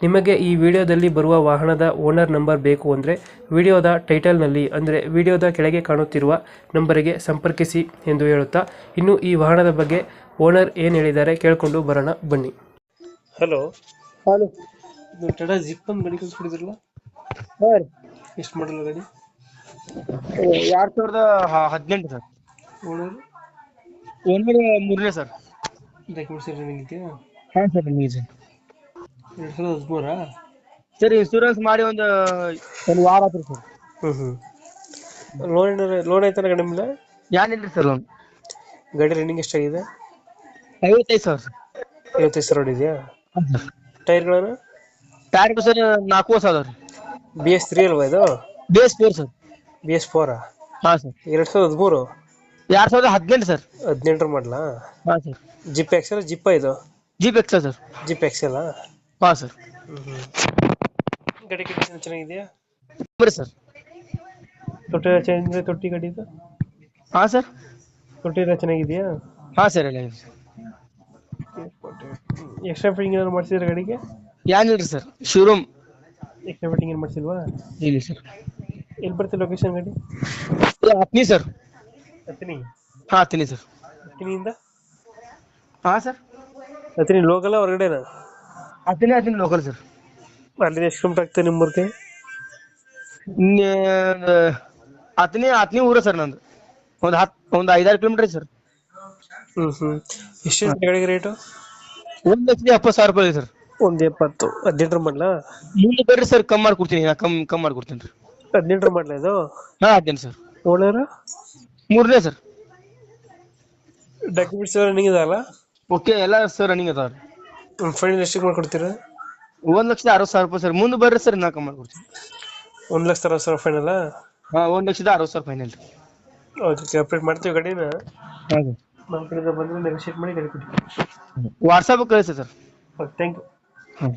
ನಿಮಗೆ ಈ ವಿಡಿಯೋದಲ್ಲಿ ಬರುವ ವಾಹನದ ಓನರ್ ನಂಬರ್ ಬೇಕು ಅಂದರೆ ವಿಡಿಯೋದ ಟೈಟಲ್ನಲ್ಲಿ ಅಂದರೆ ವಿಡಿಯೋದ ಕೆಳಗೆ ಕಾಣುತ್ತಿರುವ ನಂಬರಿಗೆ ಸಂಪರ್ಕಿಸಿ ಎಂದು ಹೇಳುತ್ತಾ ಇನ್ನು ಈ ವಾಹನದ ಬಗ್ಗೆ ಓನರ್ ಏನು ಹೇಳಿದ್ದಾರೆ ಕೇಳಿಕೊಂಡು ಬರೋಣ ಬನ್ನಿ. ಹಲೋ. ಹಲೋ. ಇದು ಟಾಟಾ ಜಿಪ್ ಒಂದು ಗಾಡಿ ಹಾಂ ರೀ. ಎಷ್ಟು ಮಾಡಲ್ಲ ಗಾಡಿ? ಎರಡ್ ಸಾವಿರದ ಹದಿನೆಂಟು ಸರ್. ಓನರ್ ಓನರ್ ಮೂರನೇ ಸರ್. ಡಾಕ್ಯುಮೆಂಟ್ಸ್ ರನ್ನಿಂಗ್ ಇದೆಯಾ ಹಾಂ ಸರ್ ನಿಮಗೆ ಸರ್ ಎರಡು ಸಾವಿರದ ಹದಿಮೂರಾ ಸರ್ ಇನ್ಸೂರೆನ್ಸ್ ಮಾಡಿ ಒಂದು ಒಂದು ವಾರ ಆತ್ರಿ ಸರ್. ಹ್ಞೂ ಹ್ಞೂ ಲೋನ್ ಲೋನ್ ಐತನ ಗಾಡಿ ಯಾನ್ ಏನಿಲ್ರಿ ಸರ್ ಲೋನ್ ಗಾಡಿ ರನ್ನಿಂಗ್ ಎಷ್ಟಾಗಿದೆ? ಐವತ್ತೈದು ಸಾವಿರ ಸರ್. ಐವತ್ತೈದು ಸಾವಿರ ಇದೆಯಾ ಟೈರ್ ಸರ್. ಟೈರ್ಗಳನ್ನು? ಟೈರ್ ಸರ್ ನಾಲ್ಕು ವರ್ಷ ಅದಾವ ರೀ. ಬಿ ಎಸ್ ತ್ರೀ ಅಲ್ವಾ ಇದು? Base four sir. B S ಫೋರಾ ಹಾಂ ಸರ್. ಎರಡು ಸಾವಿರದ ಹದಿಮೂರು? ಎರಡ್ ಸಾವಿರದ ಹದಿನೆಂಟು ಸರ್. ಹದಿನೆಂಟರ ಮಾಡಲಾ? ಹಾಂ ಸರ್. ಜಿಪ್ ಎಕ್ಸೆಲ್ ಜಿಪ್ಪ ಇದು ಜೀಪ್ ಎಕ್ಸಾ ಸರ್. ಜಿಪ್ ಎಕ್ಸೆಲ್ ಹಾಂ ಸರ್. ಗಾಡಿ ಕಂಡೀಷನ್ ಚೆನ್ನಾಗಿದೆಯಾ? ಬರ್ರಿ ಸರ್. ತೊಟ್ಟಿ ಚೆನ್ನಾಗಿದೆ ತೊಟ್ಟಿ ಗಾಡಿ ಇದು ಹಾಂ ಸರ್. ತೊಟ್ಟಿ ಎಲ್ಲ ಚೆನ್ನಾಗಿದೆಯಾ? ಹಾಂ ಸರ್ ಎಲ್ಲ ಎಕ್ಸ್ಟ್ರಾ ಫಿಟ್ಟಿಂಗ್ ಏನಾದ್ರು ಮಾಡಿಸಿದ್ರೆ ಗಾಡಿಗೆ? ಏನಿಲ್ರಿ ಸರ್. ಶೋರೂಮ್. ಎಕ್ಸ್ಟ್ರಾ ಫಿಟ್ಟಿಂಗ್ ಏನು ಮಾಡಿಸಿಲ್ವಾ? ಇಲ್ಲ ಸರ್. ಎಲ್ಲಿ ಬರುತ್ತೆ ಲೊಕೇಶನ್ ಗಾಡಿ? ಹತ್ನಿ ಸರ್. ಹತ್ತಿನಿ ಹಾಂ ಹತ್ನಿ ಸರ್. ಹತ್ತಿನಿಯಿಂದ ಹಾಂ ಸರ್. ಹತ್ತಿನಿ ಲೋಕಲ್ ಹೊರಗಡೆನಾ? ಹತ್ತನೇ ಹತ್ತಿನ ಲೋಕಲ್ ಸರ್ ಅಲ್ಲಿ ಎಷ್ಟು ಕಿಲೋಮೀಟರ್ ಆಗ್ತದೆ ನಿಮ್ಮ ಊರಿಗೆ ಹತ್ತನೇ ಹತ್ತನೇ ಊರ ಸರ್ ನಂದು. ಒಂದು ಹತ್ ಒಂದು ಐದಾರು ಕಿಲೋಮೀಟರ್ ಸರ್ ಹ್ಮ್ ಹ್ಮ್. ಎಷ್ಟು ಗಾಡಿಗೆ ರೇಟು ಒಂದು ಲಕ್ಷದ ಎಪ್ಪತ್ತು ಸಾವಿರ ರೂಪಾಯಿ ಸರ್ ಒಂದು ಎಪ್ಪತ್ತು. ಹದಿನೆಂಟರ ಮಾಡಲಾ? ಮುಂದೆ ಬರ್ರಿ ಸರ್ ಕಮ್ಮಿ ಮಾಡ್ಕೊಡ್ತೀನಿ. ನಾ ಕಮ್ಮಿ ಕಮ್ಮಿ ಮಾಡ್ಕೊಡ್ತೀನಿ ರೀ ಹದಿನೆಂಟರ ಮಾಡ್ಲ ಇದು? ಹಾ ಹದಿನೆಂಟು ಸರ್ ಓನರ್? ಮೂರನೇ ಸರ್ ಡಾಕ್ಯುಮೆಂಟ್ಸ್ ರನ್ನಿಂಗ್ ಇದಲ್ಲ ಓಕೆ ಎಲ್ಲ ಸರ್ ರನ್ನಿಂಗ್ ಅದಾವ ರೀ ಫೈನಲ್ ಎಷ್ಟಕ್ಕೆ ಮಾಡ್ಕೊಡ್ತೀರಾ? ಒಂದ್ ಲಕ್ಷದ ಅರವತ್ತು ಸಾವಿರ ರೂಪಾಯಿ ಸರ್. ಮುಂದೆ ಬರ್ರಿ ಸರ್ ನಾ ಕಮ್ಮಿ ಮಾಡ್ಕೊಡ್ತೀನಿ. ಒಂದು ಲಕ್ಷ ಅರವತ್ತು ಸಾವಿರ ಫೈನಲ್ಲ ಹಾಂ ಒಂದು ಲಕ್ಷದ ಅರವತ್ತು ಸಾವಿರ ಫೈನಲ್ ರೀ ಓಕೆ ಅಪ್ಡೇಟ್ ಮಾಡ್ತೀವಿ ಗಾಡಿನ. ಹಾಂ ಸರ್. ನಮ್ಮ ಕಡೆಯಿಂದ ಬಂದರೆ ನೆಗೋಷಿಯೇಟ್ ಮಾಡಿ ಗಾಡಿ ಕೊಡಿ ವಾಟ್ಸಪ್ ಕಳಿಸಿ ಸರ್. ಓಕೆ ಥ್ಯಾಂಕ್ ಯು ಹಾಂ.